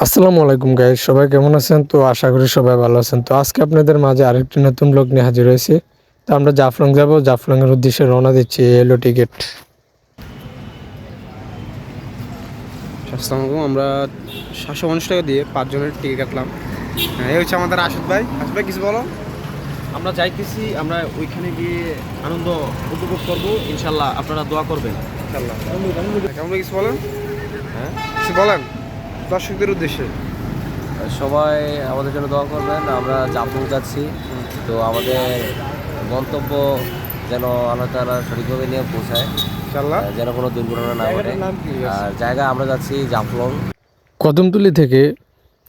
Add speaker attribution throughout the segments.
Speaker 1: আসসালামু আলাইকুম গাইস সবাই কেমন আছেন? তো আশা করি সবাই ভালো আছেন। তো আজকে আপনাদের মাঝে আরেকটি নতুন ব্লগ নিয়ে হাজির হয়েছি। তো আমরা জাফলং যাব। জাফলং এর উদ্দেশ্যে রওনা দিচ্ছি এলো টিকিট
Speaker 2: আসসালামু আলাইকুম আমরা সাতশো পঞ্চাশ টাকা দিয়ে পাঁচজনের টিকিট কাটলাম। হ্যাঁ, এই হচ্ছে আমাদের রাশেদ ভাই। রাশেদ ভাই কিছু বলো?
Speaker 3: আমরা যাইতেছি আমরা ওইখানে গিয়ে আনন্দ উপভোগ করব। ইনশাল্লাহ আপনারা দোয়া করবেন।
Speaker 2: ইনশাল্লাহ। কেমন কিছু বলেন? হ্যাঁ কিছু বলেন? দর্শকদের উদ্দেশ্যে।
Speaker 4: সবাই আমাদের জন্য দোয়া করবেন আমরা জাফলং যাচ্ছি। তো আমাদের গন্তব্য যেন আল্লাহ তালা সঠিকভাবে নিয়ে পৌঁছায়
Speaker 2: ইনশাল্লাহ
Speaker 4: যেন কোনো দুর্ঘটনা না ঘটে? আর জায়গা আমরা যাচ্ছি জাফলং।
Speaker 1: কদমতলি থেকে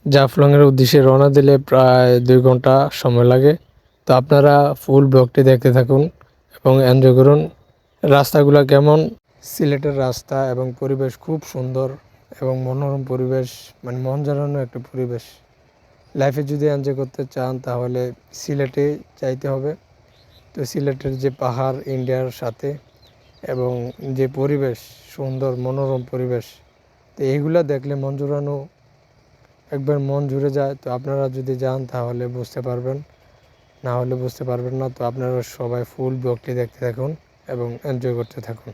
Speaker 1: জাফলং এর উদ্দেশ্যে রওনা দিলে প্রায় দুই ঘণ্টা সময় লাগে। তো আপনারা ফুল ব্লগটি দেখতে থাকুন এবং এনজয় করুন। রাস্তাগুলো কেমন? সিলেটের রাস্তা এবং পরিবেশ খুব সুন্দর। এবং মনোরম পরিবেশ মানে মন জানানো একটা পরিবেশ। লাইফে যদি এনজয় করতে চান, তাহলে সিলেটে যাইতে হবে। তো সিলেটের যে পাহাড়, ইন্ডিয়ার সাথে এবং যে পরিবেশ, সুন্দর, মনোরম পরিবেশ, তো এইগুলো দেখলে মন জুড়ানো একবার মন জুড়ে যায়। তো আপনারা যদি যান, তাহলে বুঝতে পারবেন। না হলে বুঝতে পারবেন না। তো আপনারা সবাই ফুল ব্লগটি দেখতে থাকুন এবং এনজয় করতে থাকুন।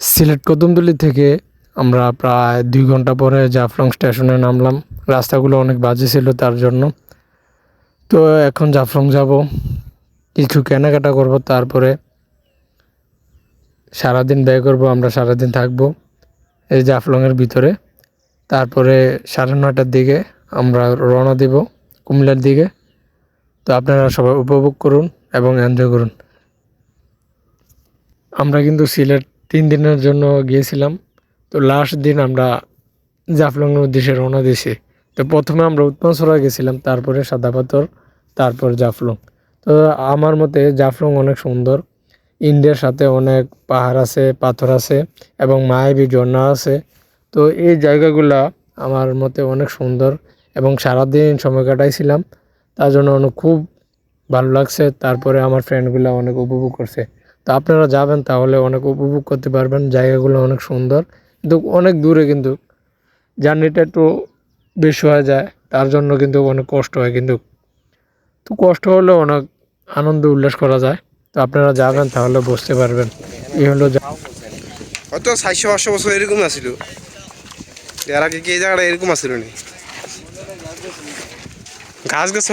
Speaker 1: সিলেট কদমতলি থেকে আমরা প্রায় দুই ঘণ্টা পরে জাফলং স্টেশনে নামলাম। রাস্তাগুলো অনেক বাজে ছিল তার জন্য। তো এখন জাফলং যাব, কিছু কেনাকাটা করব, তারপরে সারাদিন ব্যয় করব, আমরা সারাদিন থাকব এই জাফলংয়ের ভিতরে। তারপরে সাড়ে নটার দিকে আমরা রওনা দেব কুমিল্লার দিকে। তো আপনারা সবাই উপভোগ করুন এবং এনজয় করুন। আমরা কিন্তু সিলেট তিন দিনের জন্য গিয়েছিলাম। তো লাস্ট দিন আমরা জাফলংয়ের উদ্দেশ্যে রওনা দিয়েছি। তো প্রথমে আমরা উৎপাসরা গেছিলাম, তারপরে সাদা পাথর, তারপর জাফলং। তো আমার মতে জাফলং অনেক সুন্দর। ইন্ডিয়ার সাথে অনেক পাহাড় আছে, পাথর আছে এবং মায়াবী ঝর্ণা আছে। তো এই জায়গাগুলা আমার মতে অনেক সুন্দর এবং সারাদিন সময় কাটাইছিলাম। তার জন্য অনেক খুব ভালো লাগছে। তারপরে আমার ফ্রেন্ডগুলো অনেক উপভোগ করছে। তো আপনারা যাবেন তাহলে অনেক উপভোগ করতে পারবেন। জায়গাগুলো অনেক সুন্দর। কিন্তু অনেক দূরে কিন্তু জার্নিটা একটু বেশি হয়ে যায়। তার জন্য কিন্তু অনেক কষ্ট হয় কিন্তু। তো কষ্ট হলেও অনেক আনন্দ উল্লাস করা যায়। তো আপনারা যাবেন তাহলে বুঝতে পারবেন। এই হলো
Speaker 2: হয়তো সাতশো পাঁচশো বছর এরকম আছিল। এর আগে কি জায়গাটা এরকম আসছিল নি গাছ গাছ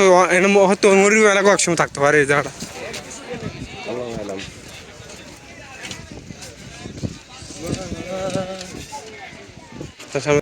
Speaker 2: হয়তো অঙ্গুরি এলাকা একসময় থাকতে পারে এই জায়গাটা তার সামনে-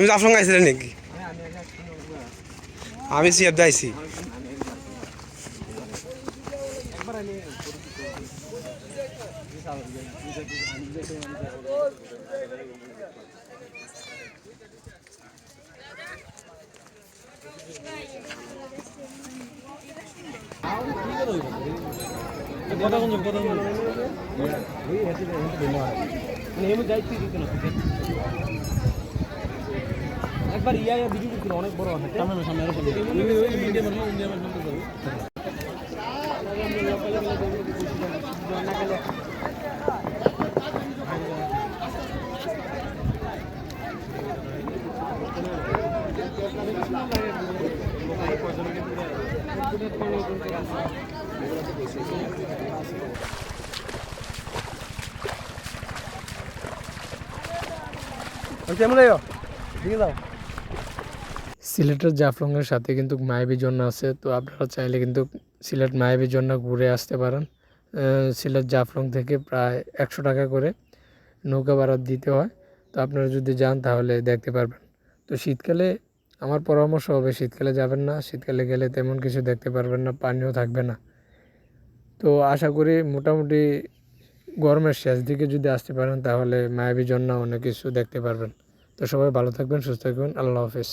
Speaker 2: তুমি জাফলং আইছিলে নাকি? আমি সিয়াব যাইছি
Speaker 3: একবার ইয়া ইয়া ভিডিও করছিল অনেক বড় সামনে সামনে আরও ইন্ডিয়া মানে ইন্ডিয়া মানে
Speaker 2: কেমন যাও ঠিক যাও।
Speaker 1: সিলেটের জাফলংয়ের সাথে কিন্তু মায়াবী ঝর্ণা আছে, তো আপনারা চাইলে কিন্তু সিলেট মায়াবী ঝর্ণা ঘুরে আসতে পারেন। সিলেট জাফলং থেকে প্রায় একশো টাকা করে নৌকা ভাড়া দিতে হয়। তো আপনারা যদি যান তাহলে দেখতে পারবেন। তো শীতকালে আমার পরামর্শ হবে, শীতকালে যাবেন না, শীতকালে গেলে তেমন কিছু দেখতে পারবেন না, পানিও থাকবে না। তো আশা করি মোটামুটি গরমের শেষ দিকে যদি আসতে পারেন তাহলে মায়াবী ঝর্ণা অনেক কিছু দেখতে পারবেন। তো সবাই ভালো থাকবেন, সুস্থ থাকবেন, আল্লাহ হাফিজ।